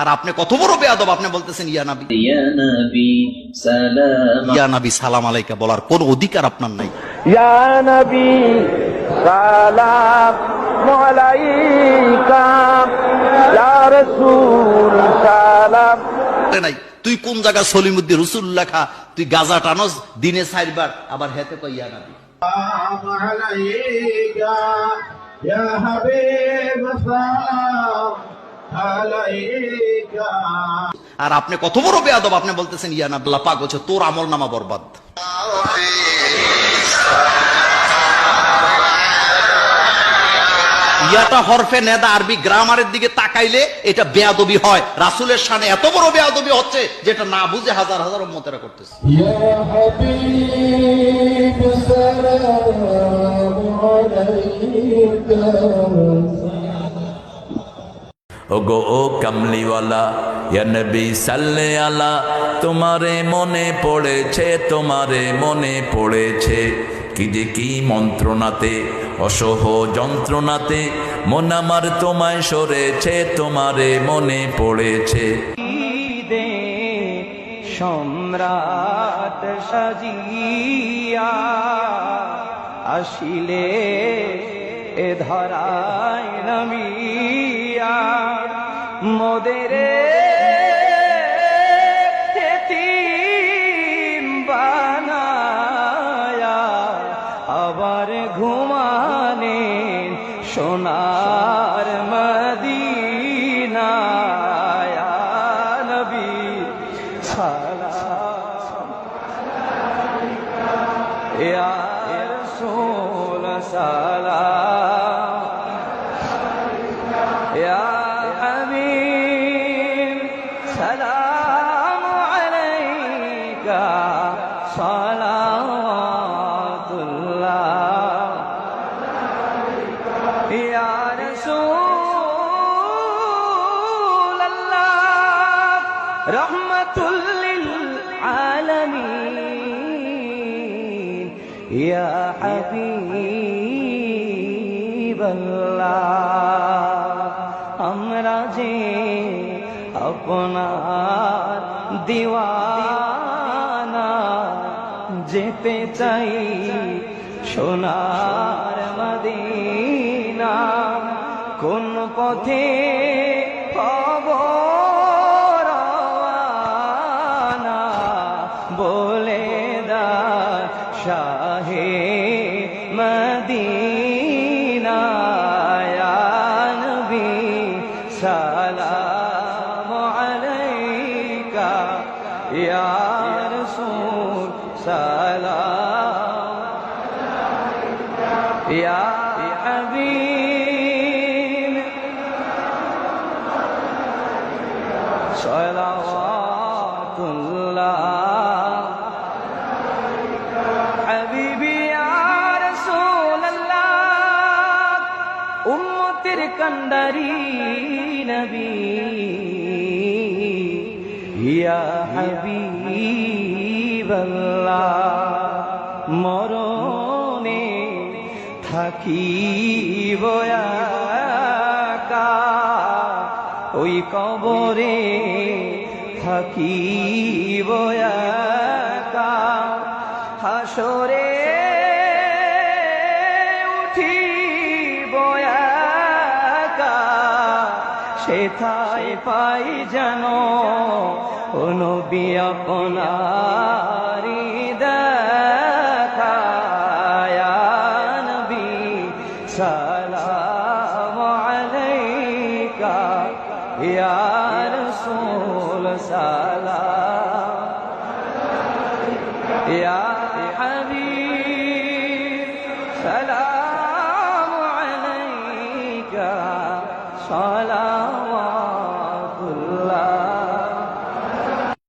আর আপনি কত বড় বেয়াদব আপনি বলতেছেন ইয়া নাবি। ইয়া নাবি সালাম। আলাইকা বলার কোন অধিকার আপনার নাই। ইয়া নাবি সালাম তুই কোন জায়গা সলিমুদ্দি রসুল লেখা তুই গাজা টানস দিনে চারবার আবার হেতে কইয়া নাবি। আর আপনি কত বড় বেয়াদব আপনি বলতেছেন ইয়া না লাপাক হচ্ছে তোর আমল নামা বরবাদ। ইয়াটা হরফে নেদা আরবি গ্রামারের দিকে তাকাইলে এটা বেয়াদবি হয়। রাসুলের সানে এত বড় বেয়াদবি হচ্ছে যেটা না বুঝে হাজার হাজার মতেরা করতেছে। ইয়া হাবিব ওগো, ও কামলিওয়ালা, ইয়া নবী, সাল্লে আলা, তোমারে মনে পড়েছে, তোমারে মনে পড়েছে। কি যে কি মন্ত্রণাতে, অসহ যন্ত্রণাতে, মন আমার তোমায় সরেছে, তোমারে মনে পড়েছে। সম্রাট সাজিয়া আসিলে, এ ধরায় নামিয়া মোদেরে বানায়া আবার ঘুমানে সোনার মদিনায়। নবী সালাম। ইয়া রাসূল সালাম। রহমাতুল লিল আলামিন, ইয়া হাবিবাল্লাহ। আমরা যে আপনার দিওয়ানা যেতে চাই, সোনার মদিনা কোন পথে শাহে মদিনা ইয়া নবী সালাম আলাইকা ইয়া রাসূল সালাম ইয়া হাবিব সালাওয়াতুল্লাহ উম্মতের কান্ডারি নবী। ইয়া হাবিবাল্লাহ মরণে থাকিব ওই কবরে থাকিব হাসরে সেথায় পাই যেন নবী আপনারি দেখা ইয়া নবী সালাম আলাইকা, ইয়া রাসূল সালাম, ইয়া হাবিব সালাম আলাইকা, সালাম